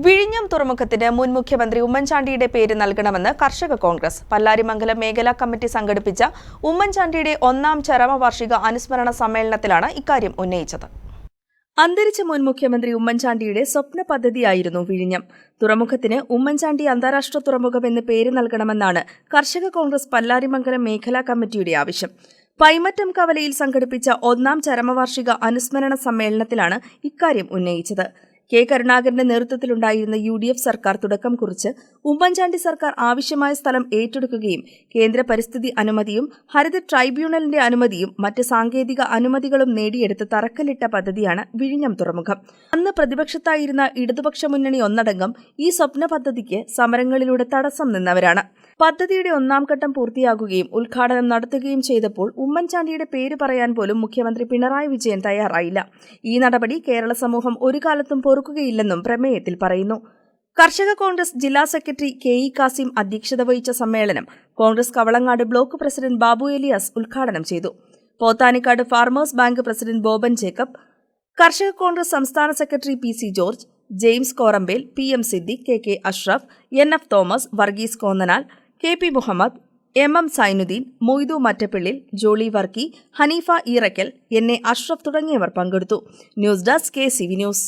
വിഴിഞ്ഞം തുറമുഖത്തിന് മുൻ മുഖ്യമന്ത്രി ഉമ്മൻചാണ്ടിയുടെ പേര് നൽകണമെന്ന് കർഷക കോൺഗ്രസ്. പല്ലാരിമംഗലം മേഖലാ കമ്മിറ്റി സംഘടിപ്പിച്ച ഉമ്മൻചാണ്ടിയുടെ ഒന്നാം ചരമവാർഷിക അനുസ്മരണ സമ്മേളനത്തിലാണ് ഇക്കാര്യം ഉന്നയിച്ചത്. അന്തരിച്ച മുൻ മുഖ്യമന്ത്രി ഉമ്മൻചാണ്ടിയുടെ സ്വപ്ന പദ്ധതിയായിരുന്നു വിഴിഞ്ഞം. തുറമുഖത്തിന് ഉമ്മൻചാണ്ടി അന്താരാഷ്ട്ര തുറമുഖം എന്ന് പേര് നൽകണമെന്നാണ് കർഷക കോൺഗ്രസ് പല്ലാരിമംഗലം മേഖലാ കമ്മിറ്റിയുടെ ആവശ്യം. പൈമറ്റം കവലയിൽ സംഘടിപ്പിച്ച ഒന്നാം ചരമവാർഷിക അനുസ്മരണ സമ്മേളനത്തിലാണ് ഇക്കാര്യം ഉന്നയിച്ചത്. കെ. കരുണാകരന്റെ നേതൃത്വത്തിലുണ്ടായിരുന്ന യു ഡി എഫ് സർക്കാർ തുടക്കം കുറിച്ച് ഉമ്മൻചാണ്ടി സർക്കാർ ആവശ്യമായ സ്ഥലം ഏറ്റെടുക്കുകയും കേന്ദ്ര പരിസ്ഥിതി അനുമതിയും ഹരിത ട്രൈബ്യൂണലിന്റെ അനുമതിയും മറ്റ് സാങ്കേതിക അനുമതികളും നേടിയെടുത്ത് തറക്കല്ലിട്ട പദ്ധതിയാണ് വിഴിഞ്ഞം തുറമുഖം. അന്ന് പ്രതിപക്ഷത്തായിരുന്ന ഇടതുപക്ഷ മുന്നണി ഒന്നടങ്കം ഈ സ്വപ്ന പദ്ധതിക്ക് സമരങ്ങളിലൂടെ തടസ്സം നിന്നവരാണ്. പദ്ധതിയുടെ ഒന്നാം ഘട്ടം പൂർത്തിയാകുകയും ഉദ്ഘാടനം നടത്തുകയും ചെയ്തപ്പോൾ ഉമ്മൻചാണ്ടിയുടെ പേര് പറയാൻ പോലും മുഖ്യമന്ത്രി പിണറായി വിജയൻ തയ്യാറായില്ല. ഈ നടപടി കേരള സമൂഹം ഒരു കാലത്തും പൊറുക്കുകയില്ലെന്നും പ്രമേയത്തിൽ പറയുന്നു. കർഷക കോൺഗ്രസ് ജില്ലാ സെക്രട്ടറി കെ ഇ കാസിം അധ്യക്ഷത വഹിച്ച സമ്മേളനം കോൺഗ്രസ് കവളങ്ങാട് ബ്ലോക്ക് പ്രസിഡന്റ് ബാബു എലിയാസ് ഉദ്ഘാടനം ചെയ്തു. Pothanikkad farmers bank president Boban Jacob കർഷക കോൺഗ്രസ് സംസ്ഥാന secretary P C George James Korampel P M Siddique K K Ashraf N F Thomas Varghese Konnanal K P Muhammad M M Sainudeen Moidu Mattappillil Jolly Varkey Hanifa Eerakkal N A Ashraf തുടങ്ങിയവർ പങ്കെടുത്തു. News desk K C V news.